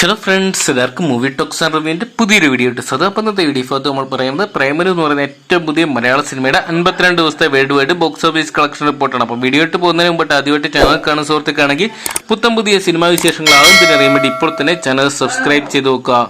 Hello friends എല്ലാവർക്കും movie talks and റിവ്യൂവിന്റെ പുതിയൊരു വീഡിയോ ഇട്ട് സദാ പന്നത്തെ വീഡിയോ ഭാഗത്ത് നമ്മൾ പറയുന്നത് പ്രേമലു എന്ന് പറയുന്ന ഏറ്റവും പുതിയ മലയാള സിനിമയുടെ അൻപത്തിരണ്ട് ദിവസത്തെ world wide box office collection റിപ്പോർട്ടാണ് അപ്പോൾ വീഡിയോ ഇട്ട് പോകുന്നതിന് മുമ്പായിട്ട് ആദ്യമായിട്ട് ചാനൽ കാണുന്ന സുഹൃത്തുക്കാണെങ്കിൽ പുത്തം പുതിയ സിനിമാ വിശേഷങ്ങളാകും പിന്നെ അറിയാൻ വേണ്ടി ഇപ്പോൾ തന്നെ ചാനൽ സബ്സ്ക്രൈബ് ചെയ്ത് നോക്കുക.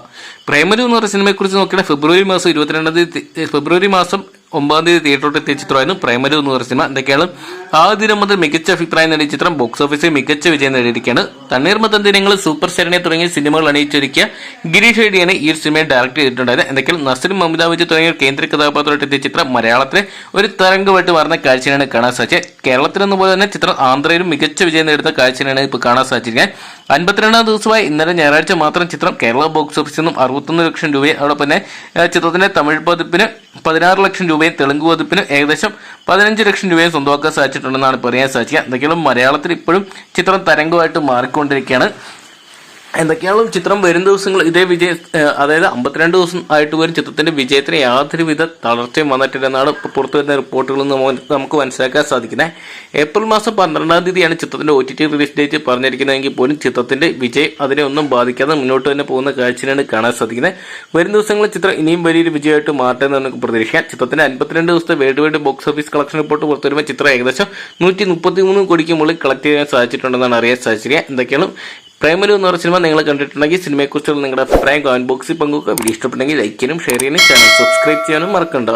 പ്രേമലു എന്ന് പറയുന്ന സിനിമയെക്കുറിച്ച് നോക്കിയാൽ ഫെബ്രുവരി മാസം ഇരുപത്തിരണ്ടാം തീയതി ഫെബ്രുവരി മാസം ഒമ്പതാം തീയതി തിയേറ്ററിൽ എത്തിയ ചിത്രമായിരുന്നു പ്രൈമരി എന്ന് പറയുന്ന സിനിമ. എന്തൊക്കെയാണ്? ആ ദിനം മുതൽ മികച്ച അഭിപ്രായം നേടിയ ചിത്രം ബോക്സ് ഓഫീസിൽ മികച്ച വിജയം നേടിയിരിക്കുകയാണ്. തണ്ണീർമത്തൻ ദിനങ്ങൾ സൂപ്പർ സ്റ്റാറിനെ തുടങ്ങിയ സിനിമകൾ അണിയിച്ചൊരുക്കിയ ഗിരീഷ് ഹെഡിയാണ് ഈ സിനിമയെ ഡയറക്ട് ചെയ്തിട്ടുണ്ടായത്. എന്തൊക്കെയാണ്? നസീർ മമിത വിജയ് തുടങ്ങിയ കേന്ദ്ര കഥാപാത്രമായിട്ട് എത്തിയ ചിത്രം മലയാളത്തിലെ ഒരു തരംഗമായിട്ട് മാറുന്ന കാഴ്ചയാണ് കാണാൻ സാധിച്ചത്. കേരളത്തിലെന്ന പോലെ തന്നെ ചിത്രം ആന്ധ്രയിലും മികച്ച വിജയം നേടുന്ന കാഴ്ചയാണ് ഇപ്പോൾ കാണാൻ സാധിച്ചിരിക്കുന്നത്. അൻപത്തിരണ്ടാം ദിവസമായി ഇന്നലെ ഞായറാഴ്ച മാത്രം ചിത്രം കേരള ബോക്സ് ഓഫീസിൽ നിന്നും അറുപത്തൊന്ന് ലക്ഷം രൂപയും അതോടൊപ്പം തന്നെ ചിത്രത്തിന്റെ തമിഴ് പതിപ്പിന് പതിനാറ് ലക്ഷം രൂപയും തെലുങ്ക് പതിപ്പിന് ഏകദേശം പതിനഞ്ച് ലക്ഷം രൂപയും സ്വന്തമാക്കാൻ സാധിച്ചിട്ടുണ്ടെന്നാണ് പറയാൻ സാധിക്കുക. എന്തെങ്കിലും മലയാളത്തിൽ ഇപ്പോഴും ചിത്രം തരംഗമായിട്ട് മാറിക്കൊണ്ടിരിക്കുകയാണ്. എന്തൊക്കെയാണ് ചിത്രം വരും ദിവസങ്ങൾ ഇതേ വിജയ അതായത് അമ്പത്തിരണ്ട് ദിവസം ആയിട്ട് വരും ചിത്രത്തിന്റെ വിജയത്തിന് യാതൊരുവിധ തളർച്ചയും വന്നിട്ടില്ലെന്നാണ് പുറത്തു വരുന്ന റിപ്പോർട്ടുകളിൽ നിന്ന് നമുക്ക് മനസ്സിലാക്കാൻ സാധിക്കുന്നത്. ഏപ്രിൽ മാസം പന്ത്രണ്ടാം തീയതിയാണ് ചിത്രത്തിന്റെ O T T release date പറഞ്ഞിരിക്കുന്നതെങ്കിൽ പോലും ചിത്രത്തിന്റെ വിജയം അതിനെ ഒന്നും ബാധിക്കാതെ മുന്നോട്ട് തന്നെ പോകുന്ന കാഴ്ചയാണ് കാണാൻ സാധിക്കുന്നത്. വരും ദിവസങ്ങളിൽ ചിത്രം ഇനിയും വലിയൊരു വിജയമായിട്ട് മാറട്ടെ എന്ന് നമുക്ക് പ്രതീക്ഷിക്കാം. ചിത്രത്തിന്റെ അൻപത്തിരണ്ട് ദിവസത്തെ world wide box office collection report പുറത്തു വരുമ്പോൾ ചിത്രം ഏകദേശം നൂറ്റി മുപ്പത്തി മൂന്ന് കോടിക്ക് മുകളിൽ കളക്ട് ചെയ്യാൻ സാധിച്ചിട്ടുണ്ടെന്നാണ് അറിയാൻ സാധിച്ചിരിക്കുക എന്തൊക്കെയാണ് പ്രേമലു എന്ന് പറഞ്ഞ സിനിമ നിങ്ങൾ കണ്ടിട്ടുണ്ടെങ്കിൽ സിനിമയെക്കുറിച്ചുള്ള നിങ്ങളുടെ അഭിപ്രായം കമന്റ് ബോക്സിൽ പങ്കുവെക്കുക. വീഡിയോ ഇഷ്ടപ്പെട്ടെങ്കിൽ ലൈക്ക് ചെയ്യാനും ഷെയർ ചെയ്യാനും ചാനൽ സബ്സ്ക്രൈബ് ചെയ്യാനും മറക്കണ്ട.